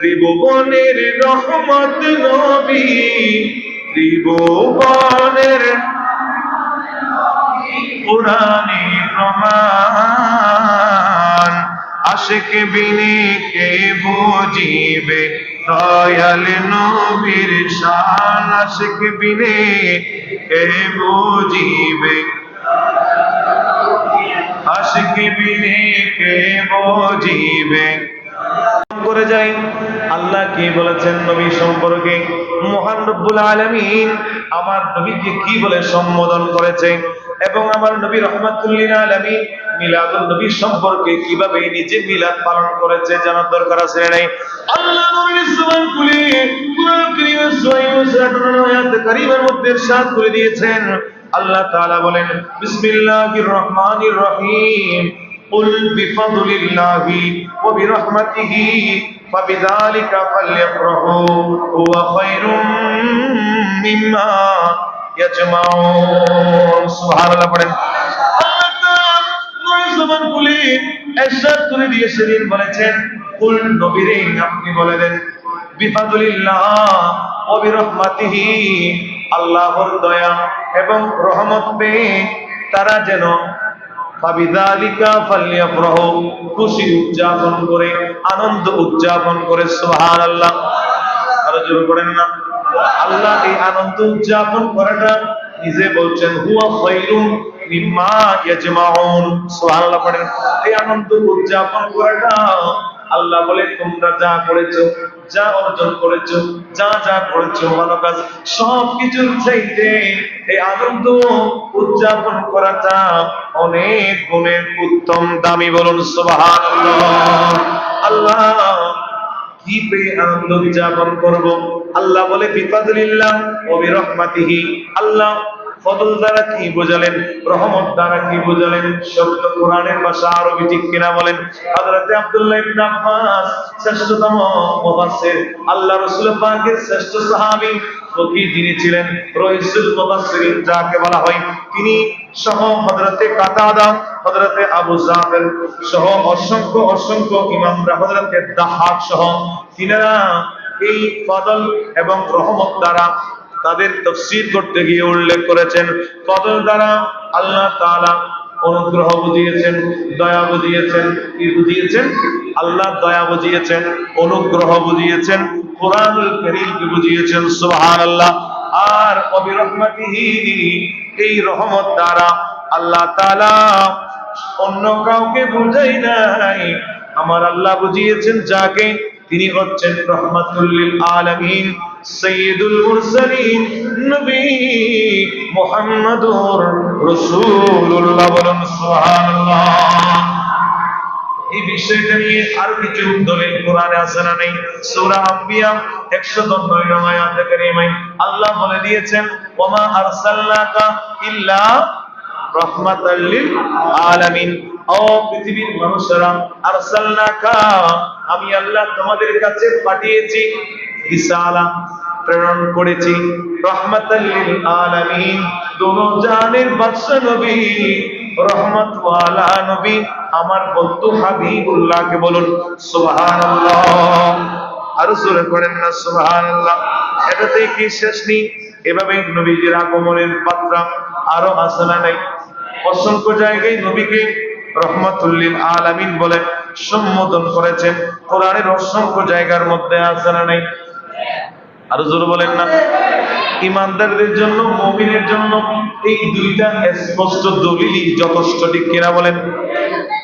ত্রিভুবনের রহমত নবী, ত্রিভুবনের পুরানি প্রমাণ। আশেক বিনে কে বুঝিবে? দয়াল নবীর শান। আশেক বিনে কে বুঝিবে? আশেক বিনে কে বুঝিবে? করে যাই। আল্লাহ কি বলেছেন নবী সম্পর্কে মহান রব্বুল আলামিন আমার নবীকে কি বলে সম্বোধন করেছে এবং আমার নবী রহমাতুল্লিল আলামিন মিলাদুল নবী সম্পর্কে কিভাবে নিজে মিলাদ পালন করেছে জানার দরকার আছে নাই আল্লাহ নবীর জবান খুলে কুরআন কারীমের সূরা ইউনূসের 58 আয়াত কারীমের মধ্যে ইরশাদ করে দিয়েছেন আল্লাহ তাআলা বলেন বিসমিল্লাহির রহমানির রহিম قل بفضل الله وبرحمته فبذلك فليفرحوا هو خير مما يجمعون سبحان الله পড়েন আল্লাহ তাআলা নূর জবান খুলে ইরশাদ করে দিয়ে সেদিন বলেছেন কুল নবীরে আপনি বলে দেন বিফাদুলিল্লাহ ও বিরহমাতিহি আল্লাহর দয়া এবং রহমত পেয়ে তারা যেন ফাবিদালিকা ফালিয়াফরাহু খুশি উদযাপন করে, আনন্দ উদযাপন করে, সুবহানাল্লাহ। আরও জোর করেন না। আল্লাহ এই আনন্দ উদযাপন করাটা নিজে বলছেন, হুয়া খায়রুম মিম্মা ইয়াজমাউন। সুবহানাল্লাহ পড়েন। এই আনন্দ উদযাপন করাটা আল্লাহ বলে, তোমরা যা করেছ, যা অর্জন করেছ, যা যা করেছ, ভালো কাজ সব কিছুর চাইতে এই আনন্দ উদযাপন করাটা অনেক গুণের উত্তম দামি বলুন, সুবহানাল্লাহ। আল্লাহ, কি পেয়ে আনন্দ উদযাপন করব? আল্লাহ বলে, বিফাদুলিল্লাহ ও বিরহমাতিহি। আল্লাহ ফদল দ্বারা কি বোঝালেন? রহমত দ্বারা কি বোঝালেন? শব্দ কোরআনের ভাষা আরবি ঠিক কিনা বলেন? হযরতে আব্দুল্লাহ ইবনে আব্বাস, শ্রেষ্ঠতম মুফাসসির। আল্লাহ রাসূল পাকের শ্রেষ্ঠ সাহাবী ফকি যিনি ছিলেন রইসুল মুফাসসিরিন যাকে বলা হয়, তিনি সহ হযরতে কাতাদা, হযরতে আবু জাফর সহ অসংখ্য অসংখ্য ইমামরা হযরতে দাহাক সহ তিনারা এই ফদল এবং রহমত দ্বারা তাদের তফসির করতে গিয়ে উল্লেখ করেছেন ফদল দ্বারা আল্লাহ তাআলা অনুগ্রহ বুঝিয়েছেন, দয়া বুঝিয়েছেন, কি বুঝিয়েছেন? আল্লাহ দয়া বুঝিয়েছেন, অনুগ্রহ বুঝিয়েছেন, কোরআনুল কারীমকে বুঝিয়েছেন? আর এই রহমত দ্বারা আল্লাহ তাআলা অন্য কাউকে বুঝাই নাই। আমার আল্লাহ বুঝিয়েছেন যাকে তিনি হচ্ছেন রহমাতুল্লিল আলামিন, সৈয়দুল মুরসালিন, নবী মুহাম্মাদুর রাসূলুল্লাহ বলেন, সুবহানাল্লাহ। এই বিষয়টা নিয়ে আরও কিছু দলিল কোরআনে আছে না নেই? সূরা আম্বিয়া 109 নং আয়াতে কারিমায় আল্লাহ বলে দিয়েছেন, ওমা আরসালনাকা ইল্লা রহমাতাল লিল আলামিন। ও পৃথিবীর মানুষেরা, আরসালনাকা, আমি আল্লাহ তোমাদের কাছে পাঠিয়েছি প্রেরণ করেছি। আমার বন্ধু বলুন আরও জোরে করেন না এটাতেই কি শেষ নেই? এভাবে নবীজির আগমনের মাত্রা আরও আসনা নাই? অসংখ্য জায়গায় নবীকে রহমাতুল্লিল আলামিন বলে সম্বোধন করেছেন। কোরআনের অসংখ্য জায়গার মধ্যে আসনা নাই? আরও জোরে বলেন না। ইমানদারদের জন্য, মুমিনের জন্য এই দুইটা স্পষ্ট দলিলই যথেষ্ট, ঠিক কিনা বলেন?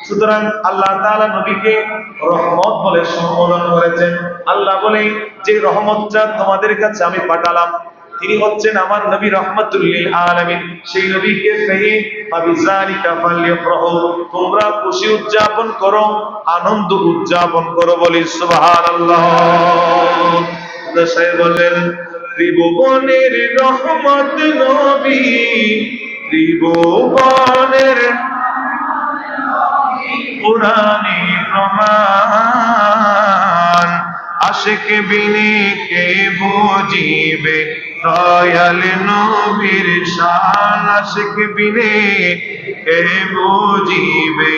সুতরাং আল্লাহ তাআলা নবীকে রহমত বলে সম্বোধন করেছেন। আল্লাহ বলে, যে রহমতটা তোমাদের কাছে আমি পাঠালাম তিনি হচ্ছেন আমার নবী রহমতুল্লিল আলামিন। সেই নবীকে পেয়ে তোমরা খুশি উদযাপন করো, আনন্দ উদযাপন করো বলি সাহেব বললেন, ত্রিভুবনের রহমত নবী, ত্রিভুবনের পুরানি প্রমাণ, আশেক বিনে কে বুঝিবে? দয়াল নবীর শান আশেক বিনে কে বুঝিবে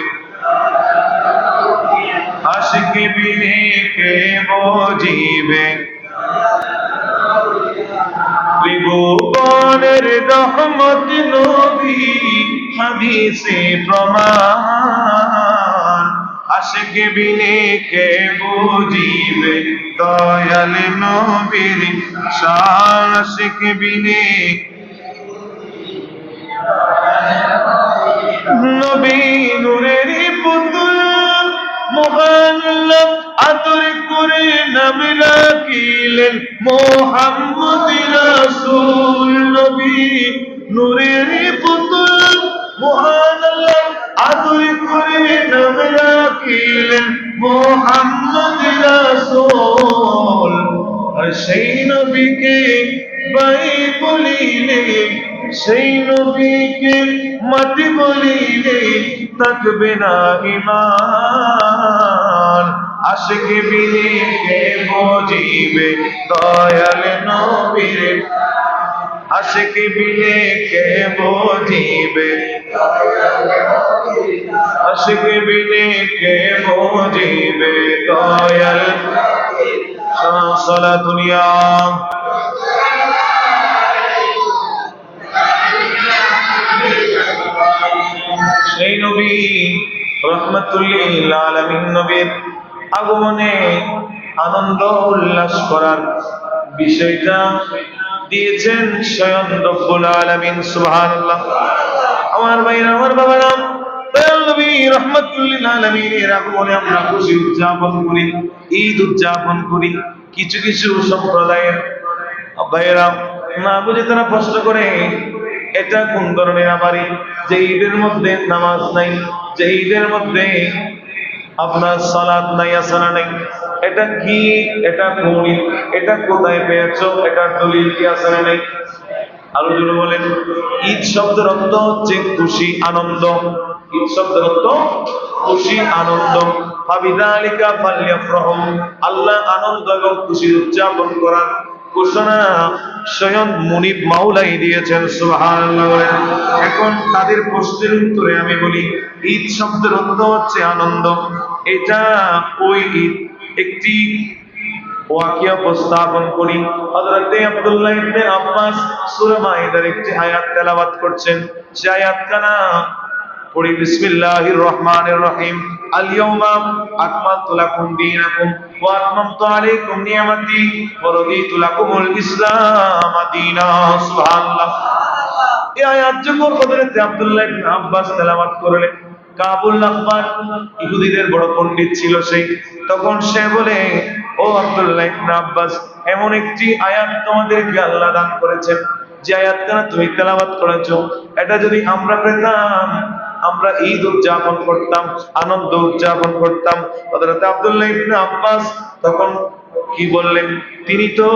আশিক বিনে কে বুঝিবে ত্রিভুবনের রহমত নবী, হাদিসে প্রমাণ। আশিক বিনে কে বুঝিবে দয়াল নবীর শান আশিক বিনে নবী নূরের পুতুল মহান আদর করে নাম রাখিলেন মোহাম্মদ রাসূল নবী। নূরের পুতুল মহান আল্লাহ আদর করে নাম রাখিলেন মোহাম্মদ রাসূল। আর সেই নবীকে বাই বলিলে সেই নবীকে মাটি বলিলে থাকবে না ইমান বুঝিবে দয়াল নবীর আশিক বিনে কে বুঝিবে আশিক বিনে কে বুঝিবে দয়াল সালা দুনিয়া। সেই নবী রহমতুল্লিল আলমিন নবীর আগমনে আনন্দ উল্লাস করার বিষয়টা দিয়েছেন স্বয়ং রব্বুল আলমিন, সুবহানাল্লাহ। আমার ভাইরা আমার উদযাপন করি, ঈদ উদযাপন করি, কিছু কিছু সম্প্রদায়ের প্রশ্ন করে, এটা কোন যে ঈদের মধ্যে নামাজ নাই, যে ঈদের মধ্যে আপনার সালাদ নাই, আসানা নাই এটা কি? এটা কোন এটা কোথায় পেয়েছ? এটা দলিল কি আসানা নাই? আরও জোরে বলেন। ঈদ শব্দের অর্থ হচ্ছে খুশি, আনন্দ। ঈদ শব্দের অর্থ খুশি, আনন্দ। ফাবিদালিকা ফালিয়াফরাহু। আল্লাহ আনন্দ এবং খুশি উদযাপন করার ঘোষণা স্বয়ং মুনিব মাওলাই দিয়েছেন, সুবহানাল্লাহ এখন তাদের প্রশ্নের উত্তরে আমি বলি, ঈদ শব্দের অর্থ হচ্ছে আনন্দ। এটা ওই ঈদ একটি ওয়াকিয়া উপস্থাপন করি। হযরতে আব্দুল্লাহ ইবনে আব্বাস সূরা একটি আয়াত তেলাওয়াত করছেন। পড়ি, বিসমিল্লাহির রহমানির রহিম। আল ইয়াউমা আকমালতু লাকুম দীনাকুম ওয়া আতমামতু আলাইকুম ওয়া রাদিতু লাকুমুল ইসলাম দীনা। সুবহানাল্লাহ। এই আয়াত যখন আব্দুল্লাহ ইবনে আব্বাস তেলাওয়াত করলেন কাবুল আহবার ইহুদিদের বড় পণ্ডিত ছিল সেই। তখন সে বলে, ও আব্দুল্লাহ ইবনে আব্বাস, এমন একটি আয়াত তোমাদেরকে আল্লাহ দান করেছেন। যে আয়াতখানা তুমি তেলাওয়াত করেছ, এটা যদি আমরা পেতাম, আমরা ঈদ উদযাপন করতাম, আনন্দ উদযাপন করতাম। হযরত আব্দুল্লাহ ইবনে আব্বাস তখন কি বললেন? তিনি তো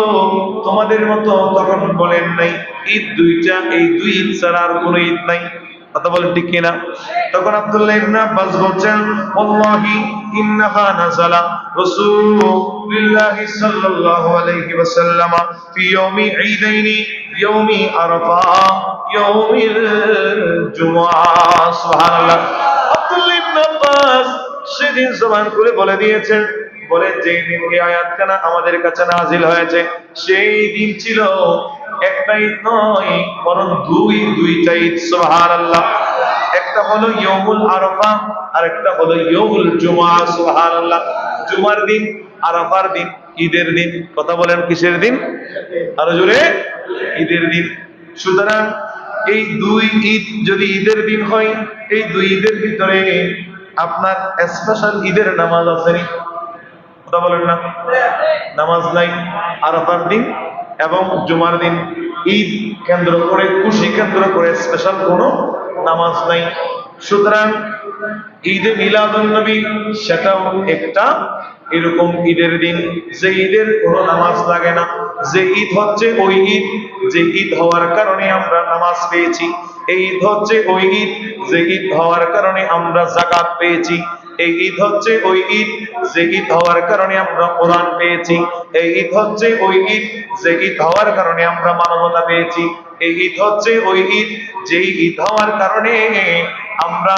তোমাদের মতো তখন বলেন নাই, ঈদ দুইটা, এই দুই ঈদ ছাড়া আর কোনো ঈদ নাই। কথা বলেন ঠিক কিনা? তখন আব্দুল্লাহ ইবনে আব্বাস বলছেন, ওয়াল্লাহি ইন্নাহা নাযালা রাসূলুল্লাহ সাল্লাল্লাহু আলাইহি ওয়াসাল্লাম ফি ইয়াউমি ঈদাইনি, ইয়াউমি আরাফা, ইয়াউমিল জুমআ। সুবহানাল্লাহ। আব্দুল্লাহ ইবনে আব্বাস সেদিন জবান করে বলে দিয়েছেন, বলে যে দিন এই আয়াতখানা আমাদের কাছে নাজিল হয়েছে, সেই দিন ছিল একটা ঈদ নয়, বরং দুই, দুইটা ঈদ, সুবহানাল্লাহ। একটা হলো ইয়মুল আরাফা আর একটা হলো ইয়মুল জুমা, সুবহানাল্লাহ। জুমার দিন, আরাফার দিন, ঈদের দিন। কথা বলেন কিসের দিন? আরও জোরে, ঈদের দিন। সুতরাং এই দুই ঈদ যদি ঈদের দিন হয়, এই দুই ঈদের ভিতরে আপনার স্পেশাল ঈদের নামাজ আছে? কথা বলেন না। নামাজ নাই, আরাফার দিন এবং জুমার দিন। ঈদ কেন্দ্র করে, খুশি কেন্দ্র করে স্পেশাল কোনো নামাজ নাই। সুতরাং ঈদে মিলাদুন নবী সেটাও একটা এরকম ঈদের দিন। যে ঈদের কোনো নামাজ লাগে না। যে ঈদ হচ্ছে ওই ঈদ। যে ঈদ হওয়ার কারণে আমরা নামাজ পেয়েছি। এই ঈদ হচ্ছে ওই ঈদ। যে ঈদ হওয়ার কারণে আমরা জাকাত পেয়েছি। এই ঈদ হচ্ছে ওই ঈদ। যে ঈদ হওয়ার কারণে আমরা কোরআন পেয়েছি। এই ঈদ হচ্ছে ওই ঈদ। যে ঈদ হওয়ার কারণে আমরা মানবতা পেয়েছি। এই ঈদ হচ্ছে ওই ঈদ, যেই ঈদ হওয়ার কারণে আমরা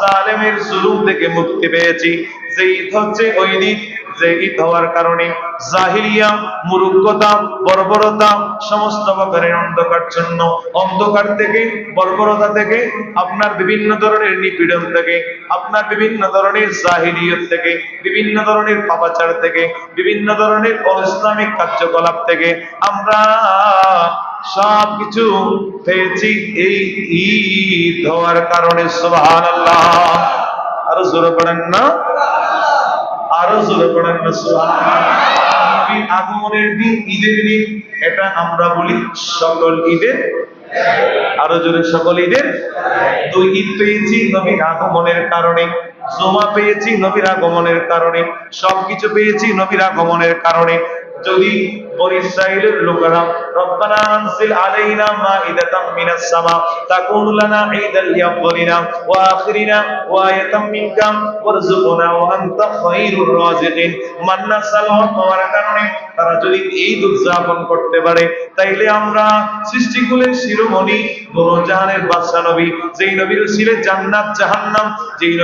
জালেমের জুলুম থেকে মুক্তি পেয়েছি। যে ঈদ হচ্ছে ওই দিন যে ঈদ হওয়ার কারণে জাহিলিয়া বর্বরতা সমস্ত প্রকারের অন্ধকার জন্য, অন্ধকার থেকে, বর্বরতা থেকে, আপনার বিভিন্ন ধরনের নিপীড়ন থেকে, আপনার বিভিন্ন ধরনের জাহিলিয়ত থেকে, বিভিন্ন ধরনের পাপাচার থেকে, বিভিন্ন ধরনের কার্যকলাপ থেকে আমরা সব কিছু পেয়েছি এই ঈদ হওয়ার কারণে, সুবহানাল্লাহ। আরও জোরে পড়েন না? আরও জোরে পড়েন না নবীর আগমনের দিন, ঈদের দিন, এটা আমরা বলি সকল ঈদের। আরও জোরে, সকল ঈদের। দুই ঈদ পেয়েছি নবীর আগমনের কারণে, জমা পেয়েছি নবীর আগমনের কারণে, সবকিছু পেয়েছি নবীর আগমনের কারণে। যদি বনি ইসরাইলের লোকেরা, রব্বানা আলাইনা মাইদাতাম মিনাস সামা তাকুনু লানা ঈদাল ওয়া আখিরিনা ওয়া আয়াতাম ওয়া আনতা মান্না সালাম পাওয়ার কারণে তারা যদি এই উদযাপন করতে পারে, তাইলে আমরা সৃষ্টিকুলের শিরোমণি, দোনো জাহানের বাদশা নবী, যেই নবীর ছিলেন জান্নাত, জাহান্নাম, যেই নবী